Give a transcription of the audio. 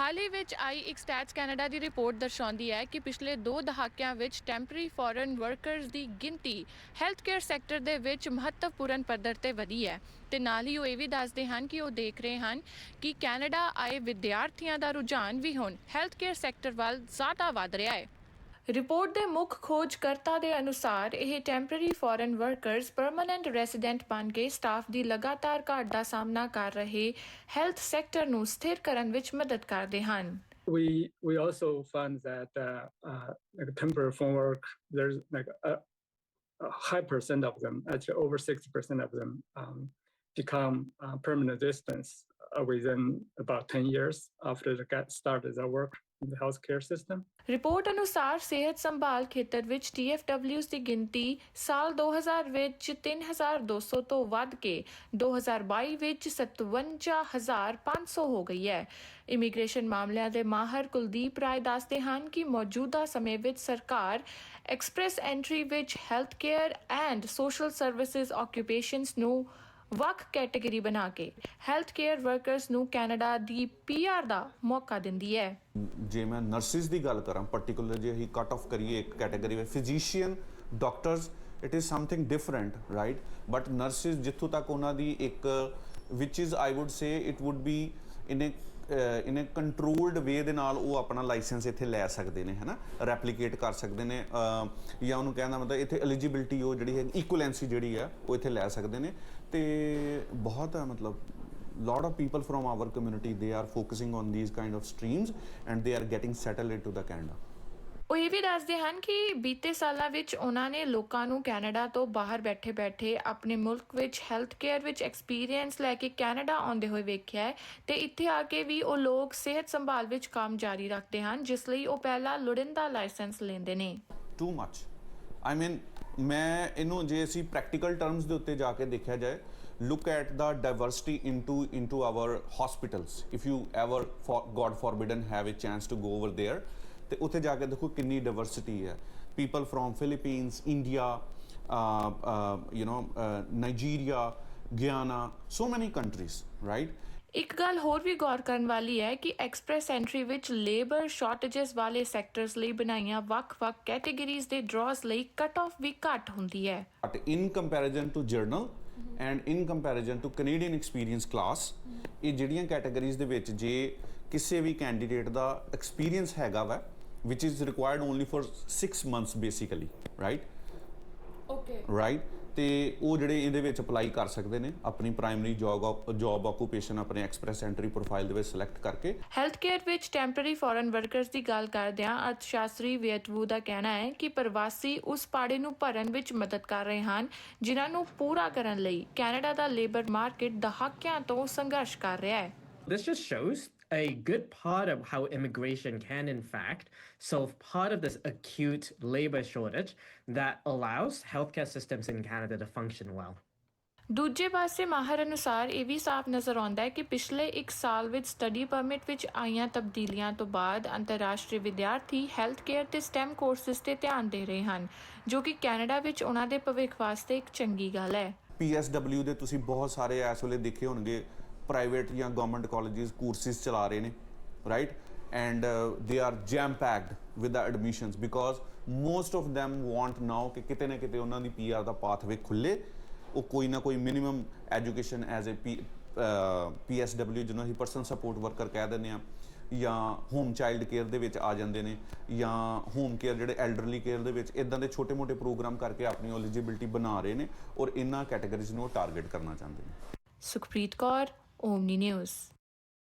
ਹਾਲ ਹੀ ਵਿੱਚ ਆਈ ਇੱਕ stats Canada ਦੀ report ਦਰਸਾਉਂਦੀ ਹੈ ਕਿ ਪਿਛਲੇ 2 ਦਹਾਕਿਆਂ ਵਿੱਚ ਟੈਂਪਰੇਰੀ ਫੋਰਨ ਵਰਕਰਸ ਦੀ ਗਿਣਤੀ ਹੈਲਥ ਕੇਅਰ ਸੈਕਟਰ ਦੇ ਵਿੱਚ ਮਹੱਤਵਪੂਰਨ ਪੱਧਰ ਤੇ ਵਧੀ ਹੈ ਤੇ ਨਾਲ ਹੀ ਉਹ ਇਹ ਵੀ ਦੱਸਦੇ ਹਨ ਕਿ ਉਹ ਦੇਖ ਰਹੇ ਹਨ ਕਿ ਕੈਨੇਡਾ ਆਏ ਵਿਦਿਆਰਥੀਆਂ ਦਾ ਰੁਝਾਨ ਵੀ ਹੁਣ ਹੈਲਥ ਕੇਅਰ ਸੈਕਟਰ ਵੱਲ ਜ਼ਿਆਦਾ ਵਧ ਰਿਹਾ ਹੈ। ਰਿਪੋਰਟ ਦੇ ਮੁੱਖ ਖੋਜਕਰਤਾ ਦੇ ਅਨੁਸਾਰ ਇਹ temporary foreign workers permanent resident ਬਣ ਕੇ ਸਟਾਫ ਦੀ ਲਗਾਤਾਰ ਘਾਟ ਦਾ ਸਾਹਮਣਾ ਕਰ ਰਹੇ ਹੈਲਥ ਸੈਕਟਰ ਨੂੰ ਸਥਿਰ ਕਰਨ ਵਿੱਚ ਮਦਦ ਕਰਦੇ ਹਨ we we also found that uh, uh, like temporary phone work, there's like a, a high percent of them, actually over sixty percent of them, um, become uh, permanent residents uh, within about ten years after they get started their work In the healthcare system. Report ਅਨੁਸਾਰ ਸਿਹਤ ਸੰਭਾਲ ਖੇਤਰ ਵਿੱਚ TFWs ਦੀ ਗਿਣਤੀ ਸਾਲ 2000 ਵਿੱਚ 3200 ਤੋਂ ਵੱਧ ਕੇ 2022 ਵਿੱਚ 57500 ਹੋ ਗਈ ਹੈ ਇਮੀਗ੍ਰੇਸ਼ਨ ਮਾਮਲਿਆਂ ਦੇ ਮਾਹਰ ਕੁਲਦੀਪ ਰਾਏ ਦੱਸਦੇ ਹਨ ਕਿ ਮੌਜੂਦਾ ਸਮੇਂ ਵਿੱਚ ਸਰਕਾਰ ਐਕਸਪ੍ਰੈਸ ਐਂਟਰੀ ਵਿੱਚ health care and social services occupations ਨੂੰ ਵੱਖ ਕੈਟਾਗਰੀ ਬਣਾ ਕੇ ਹੈਲਥ ਕੇਅਰ ਵਰਕਰਸ ਨੂੰ ਕੈਨੇਡਾ ਦੀ ਪੀਆਰ ਦਾ ਮੌਕਾ ਦਿੰਦੀ ਹੈ। ਜੇ ਮੈਂ ਨਰਸਿਸ ਦੀ ਗੱਲ ਕਰਾਂ ਪਾਰਟਿਕੂਲਰ ਜੇ ਅਸੀਂ ਕੱਟ ਆਫ ਕਰੀਏ ਇੱਕ ਕੈਟਾਗਰੀ ਵਿੱਚ physician doctors it is something different right but nurses ਜਿੱਥੋਂ ਤੱਕ ਉਹਨਾਂ ਦੀ ਇੱਕ ਵਿਚ is I would say it would be in a controlled way ਦੇ ਨਾਲ ਉਹ ਆਪਣਾ ਲਾਇਸੈਂਸ ਇੱਥੇ ਲੈ ਸਕਦੇ ਨੇ, ਹੈਨਾ? ਰੈਪਲੀਕੇਟ ਕਰ ਸਕਦੇ ਨੇ ਜਾਂ ਉਹਨੂੰ ਕਹਿੰਦਾ ਮਤਲਬ ਇੱਥੇ ਐਲੀਜੀਬਿਲਟੀ ਉਹ ਜਿਹੜੀ ਹੈ ਇਕੁਇਲੈਂਸੀ ਜਿਹੜੀ ਆ, ਉਹ ਇੱਥੇ ਲੈ ਸਕਦੇ ਨੇ। ਤੇ ਬਹੁਤ ਆ, ਮਤਲਬ, lot of people from our community, they are focusing on these kind of streams and they are getting settled into the canada ਉਹ ਇਹ ਵੀ ਦੱਸਦੇ ਹਨ ਕਿ ਬੀਤੇ ਸਾਲਾਂ ਵਿੱਚ ਉਹਨਾਂ ਨੇ ਲੋਕਾਂ ਨੂੰ ਕੈਨੇਡਾ ਤੋਂ ਬਾਹਰ ਬੈਠੇ-ਬੈਠੇ ਆਪਣੇ ਮੁਲਕ ਵਿੱਚ ਹੈਲਥ ਕੇਅਰ ਵਿੱਚ ਐਕਸਪੀਰੀਅੰਸ ਲੈ ਕੇ ਕੈਨੇਡਾ ਆਉਂਦੇ ਹੋਏ ਵੇਖਿਆ ਹੈ ਤੇ ਇੱਥੇ ਆ ਕੇ ਵੀ ਉਹ ਲੋਕ ਸਿਹਤ ਸੰਭਾਲ ਵਿੱਚ ਕੰਮ ਜਾਰੀ ਰੱਖਦੇ ਹਨ, ਜਿਸ ਲਈ ਉਹ ਪਹਿਲਾਂ ਲੋੜਿੰਦਾ ਲਾਇਸੈਂਸ ਲੈਂਦੇ ਨੇ। Too much. I mean, ਮੈਂ ਇਹਨੂੰ ਜੇ ਅਸੀਂ ਪ੍ਰੈਕਟੀਕਲ ਟਰਮਸ ਦੇ ਉੱਤੇ ਜਾ ਕੇ ਦੇਖਿਆ ਜਾਏ, look at the diversity into into our hospitals. If you ever for, god forbidden, have a chance to go over ਤੇ ਉੱਥੇ ਜਾ ਕੇ ਦੇਖੋ ਕਿੰਨੀ ਡਾਈਵਰਸਿਟੀ ਹੈ india uh, uh, you know uh, nigeria guyana so many countries right ਇੱਕ ਗੱਲ ਹੋਰ ਵੀ ਗੌਰ ਕਰਨ ਵਾਲੀ ਹੈ ਕਿ ਐਕਸਪ੍ਰੈਸ ਐਂਟਰੀ ਵਿੱਚ ਲੇਬਰ ਸ਼ਾਰਟੇजेस ਵਾਲੇ ਸੈਕਟਰਸ ਲਈ ਬਣਾਈਆਂ ਵੱਖ-ਵੱਖ ਕੈਟਾਗਰੀਜ਼ ਦੇ ਡਰਾਸ ਲਈ ਕਟ ਆਫ ਵੀ ਘੱਟ ਹੁੰਦੀ ਹੈ but in comparison to journal and in comparison to Canadian experience class ਇਹ ਜਿਹੜੀਆਂ ਕੈਟਾਗਰੀਜ਼ ਦੇ ਵਿੱਚ ਜੇ ਕਿਸੇ ਵੀ ਕੈਂਡੀਡੇਟ ਦਾ ਐਕਸਪੀਰੀਅੰਸ ਹੈਗਾ ਵਾ which is required only for 6 months basically right? Okay right? ਤੇ ਉਹ ਜਿਹੜੇ ਇਹਦੇ ਵਿੱਚ ਅਪਲਾਈ ਕਰ ਸਕਦੇ ਨੇ ਆਪਣੀ ਪ੍ਰਾਇਮਰੀ ਜੌਬ ਜੌਬ ਆਕੂਪੇਸ਼ਨ ਆਪਣੇ ਐਕਸਪ੍ਰੈਸ ਐਂਟਰੀ ਪ੍ਰੋਫਾਈਲ ਦੇ ਵਿੱਚ ਸਿਲੈਕਟ ਕਰਕੇ। ਹੈਲਥ ਕੇਅਰ ਵਿੱਚ ਟੈਂਪਰੇਰੀ ਫੋਰਨ ਵਰਕਰਸ ਦੀ ਗੱਲ ਕਰਦਿਆਂ ਅਰਥਸ਼ਾਸਤਰੀ ਵੇਟਵੂ ਦਾ ਕਹਿਣਾ ਹੈ ਕਿ ਪ੍ਰਵਾਸੀ ਉਸ ਪਾੜੇ ਨੂੰ ਭਰਨ ਵਿੱਚ ਮਦਦ ਕਰ ਰਹੇ ਹਨ ਜਿਨ੍ਹਾਂ ਨੂੰ ਪੂਰਾ ਕਰਨ ਲਈ ਕੈਨੇਡਾ ਦਾ ਲੇਬਰ ਮਾਰਕੀਟ ਦਹਾਕਿਆਂ ਤੋਂ ਸੰਘਰਸ਼ ਕਰ ਰਿਹਾ ਹੈ। This just shows a good part of how immigration can, in fact, solve part of this acute labor shortage that allows healthcare systems in Canada to function well. ਦੂਜੇ ਪਾਸੇ ਮਾਹਰ ਅਨੁਸਾਰ ਇਹ ਵੀ ਸਾਫ਼ ਨਜ਼ਰ ਆਉਂਦਾ ਹੈ ਕਿ ਪਿਛਲੇ 1 ਸਾਲ ਵਿੱਚ ਸਟੱਡੀ ਪਰਮਿਟ ਵਿੱਚ ਆਈਆਂ ਤਬਦੀਲੀਆਂ ਤੋਂ ਬਾਅਦ ਅੰਤਰਰਾਸ਼ਟਰੀ ਵਿਦਿਆਰਥੀ ਹੈਲਥ ਕੇਅਰ ਤੇ ਸਟੈਮ ਕੋਰਸਿਸ ਤੇ ਧਿਆਨ ਦੇ ਰਹੇ ਹਨ ਜੋ ਕਿ ਕੈਨੇਡਾ ਵਿੱਚ ਉਹਨਾਂ ਦੇ ਭਵਿੱਖ ਵਾਸਤੇ ਇੱਕ ਚੰਗੀ ਗੱਲ ਹੈ PSW ਦੇ ਤੁਸੀਂ ਬਹੁਤ ਸਾਰੇ ਇਸ ਵੇਲੇ ਦੇਖੇ ਹੋਣਗੇ ਪ੍ਰਾਈਵੇਟ ਜਾਂ ਗਵਰਨਮੈਂਟ ਕਾਲਜਸ ਕੋਰਸਿਸ ਚਲਾ ਰਹੇ ਨੇ right and they are jam packed with the admissions because most of them want now ਕਿ ਕਿਤੇ ਨਾ ਕਿਤੇ ਉਹਨਾਂ ਦੀ PR ਦਾ ਪਾਥਵੇ ਖੁੱਲੇ। ਉਹ ਕੋਈ ਨਾ ਕੋਈ minimum education as uh PSW ਜਿਹਨੂੰ ਅਸੀਂ ਪਰਸਨ ਸਪੋਰਟ ਵਰਕਰ ਕਹਿ ਦਿੰਦੇ ਆ ਜਾਂ ਹੋਮ ਚਾਈਲਡ ਕੇਅਰ ਦੇ ਵਿੱਚ ਆ ਜਾਂਦੇ ਨੇ, ਜਾਂ ਹੋਮ ਕੇਅਰ ਜਿਹੜੇ ਐਲਡਰਲੀ ਕੇਅਰ ਦੇ ਵਿੱਚ ਇਦਾਂ ਦੇ ਛੋਟੇ-ਮੋਟੇ ਪ੍ਰੋਗਰਾਮ ਕਰਕੇ ਆਪਣੀ ਐਲੀਜੀਬਿਲਟੀ ਬਣਾ ਰਹੇ ਨੇ ਔਰ ਇਹਨਾਂ ਕੈਟਾਗਰੀਜ਼ ਨੂੰ ਟਾਰਗੇਟ ਕਰਨਾ ਚਾਹੁੰਦੇ ਨੇ। Sukhpreet Kaur Oh, Omni News.